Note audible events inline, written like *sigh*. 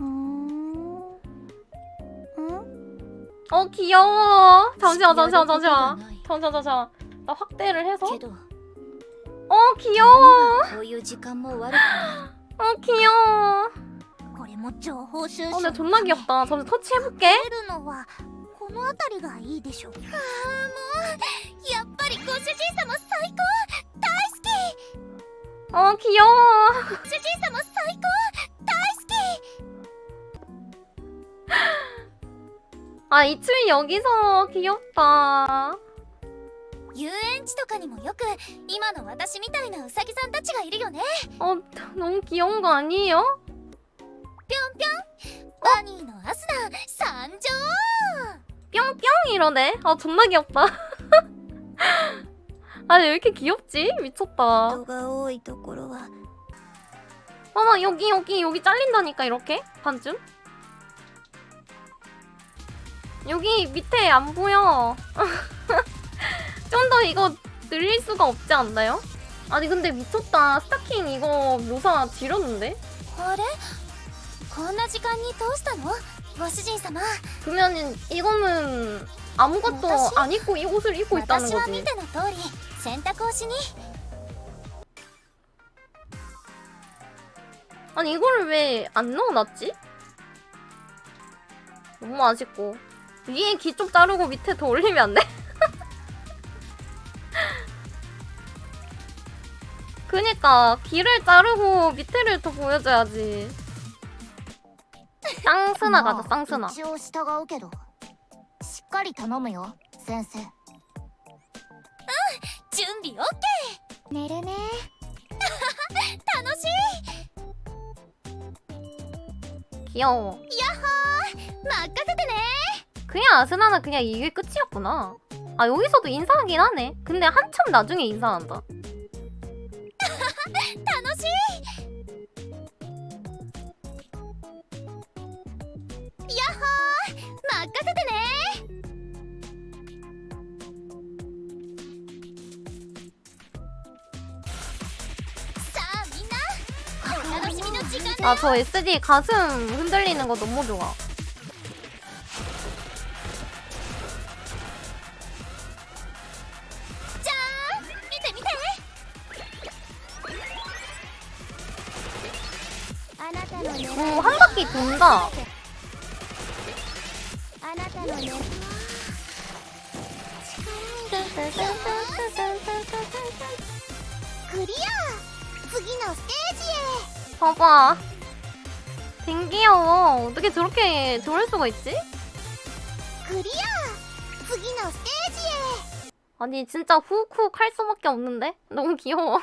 음. 응? 어 귀여워. 잠시만 잠시만 잠시만. 잠시만 잠시만. 나 확대를 해서. けど 어 귀여워. *gasps* こういう時間も悪くな 어 귀여워. いこれも情報収 어 集 근데 존나 귀엽다. 잠시 터치해볼게. 出るのはこの辺りがいいでしょうああもうやっぱりご主人様最高大好き 어 귀여워. ご主人様最高 아 이츠미 여기서 귀엽다. き遊園地とかにもよく今の私みたいなウサギさんたちがいるよね 어 너무 귀여운 거 아니에요? バニーのアスナ参上 뿅뿅 이러네. 아 존나 귀엽다. *laughs* 아니 왜 이렇게 귀엽지? 미쳤다. 人が多いところは 어머 여기 여기 여기 잘린다니까 이렇게 반쯤. 여기 밑에 안 보여. *laughs* 좀 더 이거 늘릴 수가 없지 않나요? 아니 근데 미쳤다. 스타킹 이거 묘사 지렸는데? あれこんな時間にどうしたのご主人様 그러면 이거는 아무것도 다시? 안 입고 이 옷을 입고 있다는 私は見 거지. ての通り洗濯をしに 아니 이거를 왜 안 넣어놨지? 너무 아쉽고 위에 귀 좀 자르고 밑에 더 올리면 안 돼? *laughs* 그니까 귀를 자르고 밑에를 더 보여줘야지 쌍스나 가자 쌍스나 一応従うけどしっかり頼むよ先生うん準備 OK 寝るね楽しい 귀여워 任せてね 그냥 아스나는 그냥 이게 끝이었구나 아 여기서도 인사하긴 하네 근데 한참 나중에 인사한다 楽しいやっほー任せてねさあみんなお楽しみの時間だ 아 저 SD 가슴 흔들리는 거 너무 좋아. 오, 한 바퀴 돈다. 봐봐. 댕 귀여워. 어떻게 저렇게 저럴 수가 있지? 아니 진짜 후쿠 칼수밖에 없는데? 너무 귀여워.